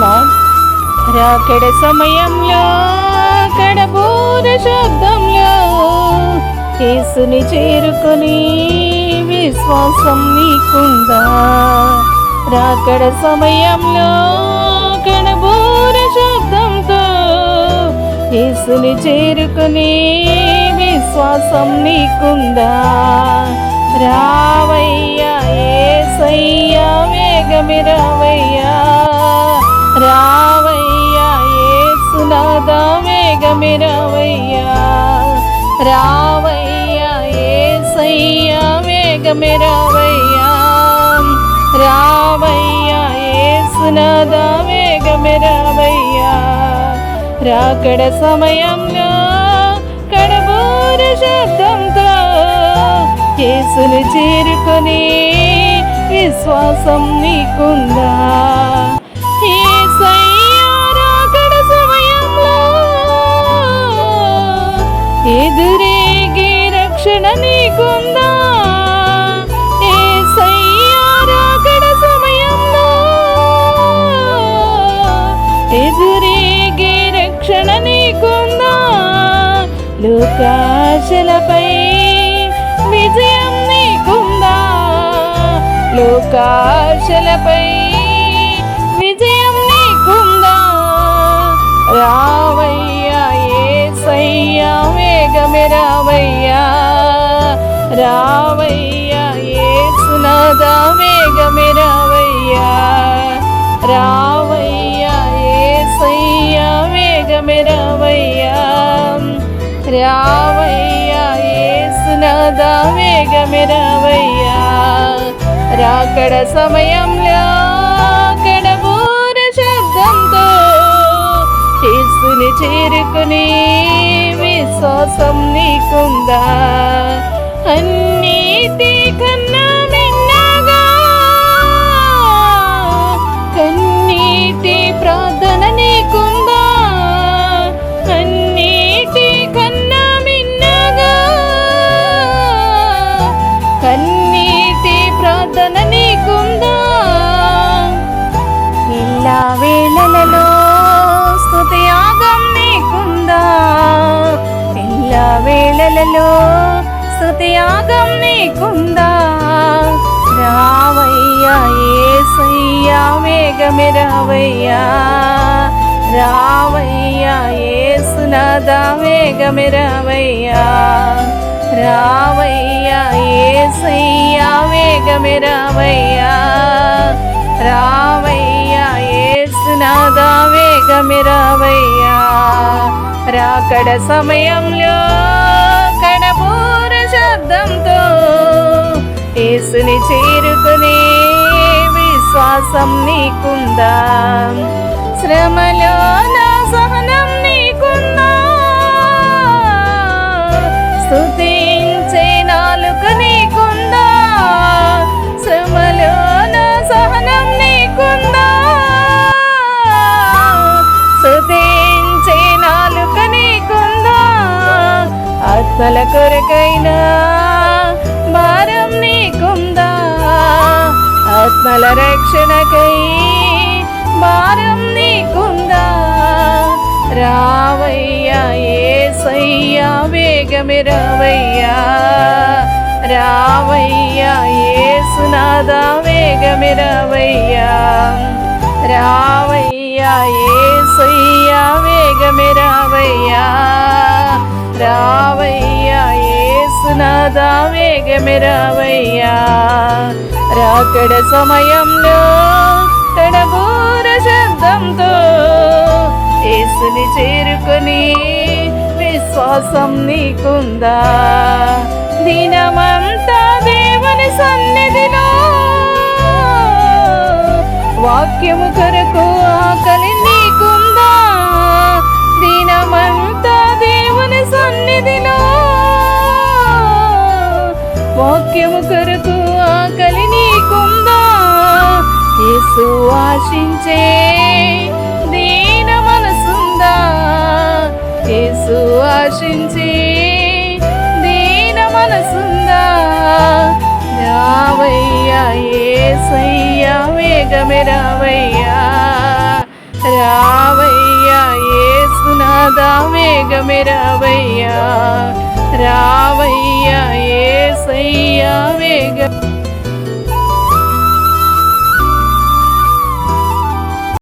Lord రాకడ సమయంలో కడబూర శబ్దంలో యేసుని చేరుకొని విశ్వాసం నీకుందా? రాకడ సమయంలో కడబూర శబ్దంతో యేసుని చేరుకొని విశ్వాసం నీకుందా? రావయ్యా ఏసయ్యా వేగమి రావయ్యా. వేగమి రావయ్యా రావయ్యా ఏసయ్యా వేగమి రావయ్యా రావయ్యా ఏసునాదా వేగమి రావయ్యా రాకడ సమయంలో కడబూర శబ్దంతో యేసుని చేరుకొని విశ్వాసం నీకుందా? ఎదురేగి రక్షణ నీకుందా? లోకాశలపై విజయం నీకుందా? లోకాశలపై విజయం నీకుందా? రావయ్యా ఏ సయ్యా వేగమే రావయ్యా. రావయ్యా ఏసునాథ వేగమే రావయ్యా. రావయ్యా ఏసయ్యా వేగమే రావయ్యా. రావయ్యా ఏసునాథ వేగమే రావయ్యా. రాకడ సమయంలో కడబూర శబ్దంతో యేసుని చేరుకుని విశ్వాసం నీకుందా? వేళలలో స్తుతి నీకుందా? రావయ్యా ఏసయ్యా వేగమే రావయ్యా. రావయ్యా ఏసునాదా వేగమే రావయ్యా. రావయ్యా ఏసయ్యా వేగమే రావయ్యా. రావయ్యా ఏసునాదా వేగమే రావయ్యా. రాకడ సమయంలో యేసుని చేరుకునే విశ్వాసం నీకుందా? శ్రమలో నా సహనం నీకుందా? స్థుతించే నాలుక నీకుందా? శ్రమలో నా సహనం నీకుందా? స్థుతించే నాలుక నీకుందా? ఆత్మల కొరకైనా నీకుందా? ఆత్మల రక్షణకై భారం నీకుందా? రావయ్యా ఏసయ్యా వేగమే రావయ్యా. రావయ్యా ఏసునాదా వేగమే రావయ్యా. రావయ్యా ఏసయ్యా వేగమే రావయ్యా. రావయ్యా నాదా వేగమిరావయ్యా రాకడ సమయంలో కడబూర శబ్దంతో యేసుని చేరుకొని విశ్వాసం నీకుందా. దినమంతా దేవుని సన్నిధిలో వాక్యము కొరకు ఆకలి నీకుందా. దినమంతా దేవుని సన్నిధి వాక్యము కొరకు ఆకలి నీకుందా? యేసు ఆశించే దీన మనసుందా? యేసు ఆశించే దీన మనసుందా? రావయ్యా ఏసయ్యా వేగమే రావయ్యా. రావయ్యా ఏసునాదా వేగమే రావయ్యా. రావయ్యా ఏసయ్యా వేగ